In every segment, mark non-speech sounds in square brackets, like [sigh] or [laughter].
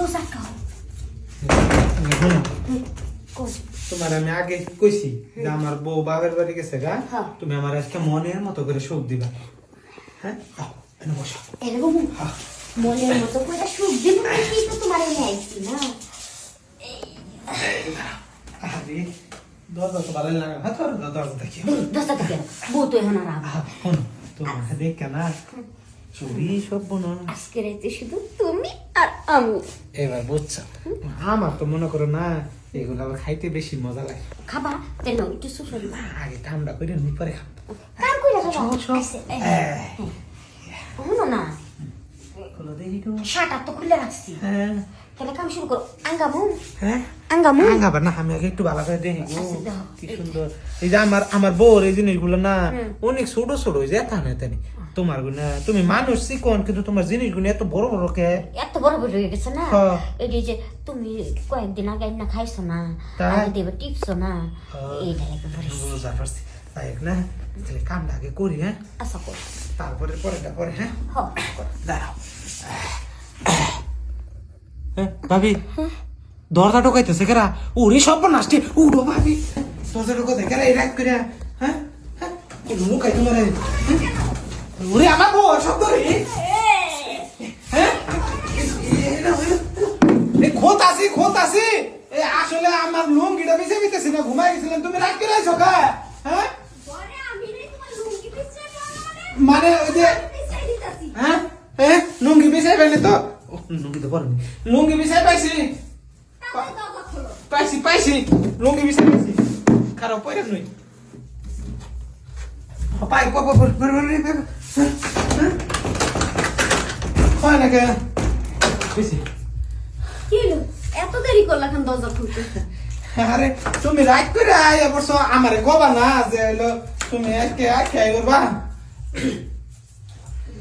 দোসা খাও কোন তোমার আমি আগে কইছি যে আমার বউ বাবার বাড়ি গেছে গা হ্যাঁ। তুমি আমার আজকে মনের মতো করে সুখ দিবা। হ্যাঁ? বসো। এরকম হ্যাঁ। মনের মতো করে সুখ দিব তোমার এনে আইছি না। আরে দরজা তো ভালো লাগে হ্যাঁ দরজা দেখি বউ তো এখন আর তোমার দেখে না চুরি সব বোনো আজকে রাইতে শুধু তুমি আর আমি। এবার বুঝছ? আমার তো মনে করো না এগুলো আবার খাইতে বেশি মজা লাগে। খাবা? কেন একটু সুসল না, আগে ঠান্ডা করে নি পরে খাব কার কইরা খাবা। সব, সব। হ্যাঁ। শুনো না। খোলো দেখি তো। শাটা তো খুলে রাখছি। হ্যাঁ। তাহলে কাম শুরু করো। আঙ্গামু হ্যাঁ। আঙ্গামু? আগাবার না আমি আগে একটু ভালো করে দেখি। গো। আচ্ছা, দাও। কি সুন্দর। এই যে আমার আমার বউর এই জিনিসগুলো না অনেক ছোট ছোট হয়ে না তানি তোমার গুনা তুমি মানুষ চিকন কিন্তু তোমার জিনিসগুলো এত বড় বড় কে? এত বড় বড় হয়ে গেছে না। এই যে তুমি কয়েকদিন আগে না খাইছো না? টিপছো না? হ্যাঁ। এইটা লাগে পরে বুঝতে পারছি। তাই না তাহলে কামটা আগে করি হ্যাঁ? আশা করি। তারপরে পরেটা পরে হ্যাঁ? দাঁড়াও। হ্যাঁ ভাবি। দরজা ঢোকাইতেছে কেরা? ওরে সব নাচতে উঠো ভাবি। দরজা ঢোকাতে কেরা এই রাত করে হ্যাঁ? হ্যাঁ? লুকাই তোমার ওরে আমার বউ শব্দ রে। হ্যাঁ? এরা খোত আসি খোত আসি এ আসলে আমার লুঙ্গিটা মিশে মিতেছি না ঘুমাই গেছিলাম। তুমি রাত করে আইছো কা? হ্যাঁ? মানে? ওই যে হ্যাঁ? হ্যাঁ লুঙ্গি বিছাই পাইনি তো? লুঙ্গি তো পরনি। লুঙ্গি বিছাই পাইছি। পাইছি পাইছি লুঙ্গি বিছাই পাইছি খারাপ পরে নই পাই কো কো কো কো হয় না কে বুঝছি কি হলো? এত দেরি করলা খান আরে তুমি রাত করে আই অবশ্য আমারে কবা না যে হলো তুমি একে আকে আই করবা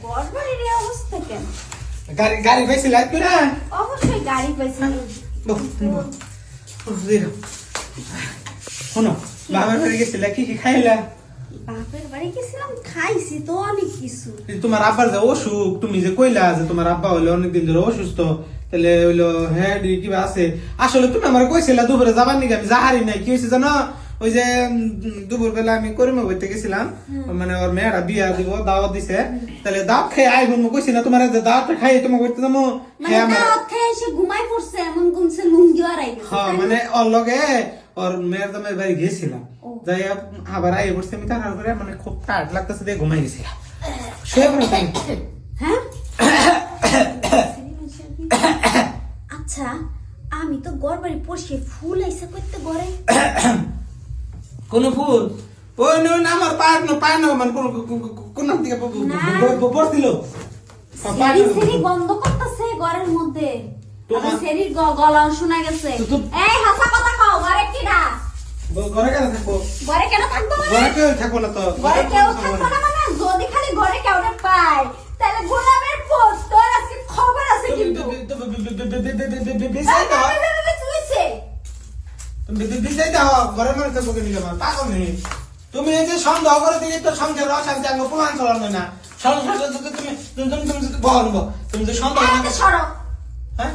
গড়বাড়ির অবস্থা কেন গাড়ি গাড়ি পাইছি রাত করে অবশ্যই গাড়ি পাইছি শোনো বাবার বাড়ি গেছিলে কি কি খাইলা বাপের বাড়ি গেছিলাম খাইছি তো অনেক কিছু এই যে তোমার আব্বার যে অসুখ তুমি যে কইলা যে তোমার আব্বা হইল অনেকদিন ধরে অসুস্থ তাহলে হইল হ্যাঁ ডি কিবা আছে আসলে তুমি আমার কইছিলা দুপুরে যাবার নাকি আমি যাহারি নাই কি হয়েছে জানো ওই যে দুপুর বেলা আমি করিমা বইতে গেছিলাম। মানে ওর মেয়েরা বিয়া দিব দাওয়াত দিছে। তাহলে দাওয়াত খেয়ে আই বোন কইছি না তোমার যে দাওয়াতটা খাই তোমার করতে যাব। মানে হ্যাঁ হ্যাঁ মানে ওর লগে ওর মেয়ের দামের বাড়ি গেছিলাম যাই আবার আই পড়ছে আমি তার করে মানে খুব টায়ার্ড লাগতেছে দিয়ে ঘুমাই গেছিলাম হ্যাঁ? আচ্ছা আমি তো গড়বাড়ি পড়ছি ফুল আইসা করতে গড়ে [coughs] কোন ফুল ওই নুন আমার পায়ের নো পায়ের নো মানে কোন কোন না। পড়ছিল সেরি গন্ধ করতেছে ঘরের মধ্যে তোমার- গ- গলা শোনা গেছে এই হাসা কথা কও ঘরে কিডা ঘরে কেন থাকব ঘরে কেন থাকব মানে ঘরে কেউ থাকব না তো ঘরে কেউ থাকব না মানে যদি খালি ঘরে কেউ না পায় তাহলে গোলামের পোস্ট তোর আজকে খবর আছে কিন্তু দাও কেন আমার পাগল নেই তুমি এই যে সন্দেহ করে দিলে তো সংসার অশান্তি আঙ্গ প্রমাণ চলানো না। সংসার তুমি তুমি তুমি তুমি যদি বহন তুমি যে সন্দেহ না এত সরো। হ্যাঁ?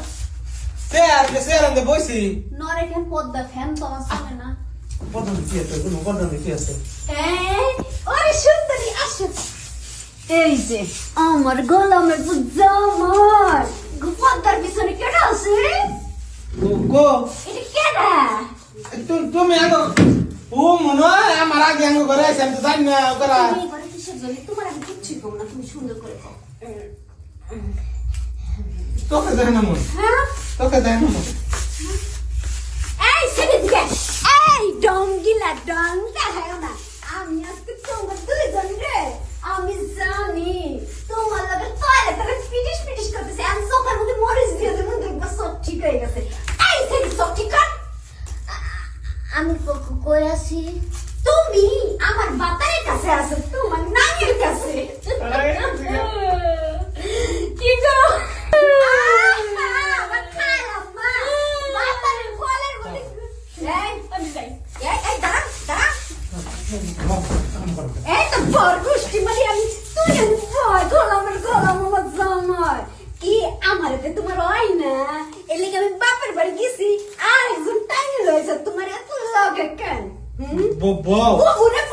চেয়ার চেয়ার আনতে বইছি। নরে কেন পদ্মা ফ্যান তো আমার না। পর্দান কি আছে কোনো পর্দান কি আছে। এই, ওরে সুন্দরী আসো এই যে আমার গোলামের জামাই পদ্মার পিছনে কেডা আছে? গো এটা তু- তুমি আগে ও মনে হয় আমার আগে আঙ্গ করে আছে আমি তো জানি না ওরা তোমার আমি কিচ্ছুই কম না তুমি সুন্দর করে কও তোকে দেয় না মন হ্যাঁ তোকে দেয় না মন এই সেদিন দিকে এই ডঙ্গিলা ডং দেখায় না আমি আজকে তোমার দুইজন রে আমি জানি তোমার লগে টয়লেটে পিটিশ পিটিশ করতেছে আমি চোখের মধ্যে মরিচ দিয়ে দেবো দেখবা সব ঠিক হয়ে গেছে এই সেদিন সব ঠিক কর আমি কই আছি? তুমি আমার বাতারের কাছে আছো, তোমার নানির কাছে। কি গোষ্ঠী মানে তোমার হয় না? এলাকা আমি বাপের বাড়ি গেছি, আর Bobol. Gugu, né?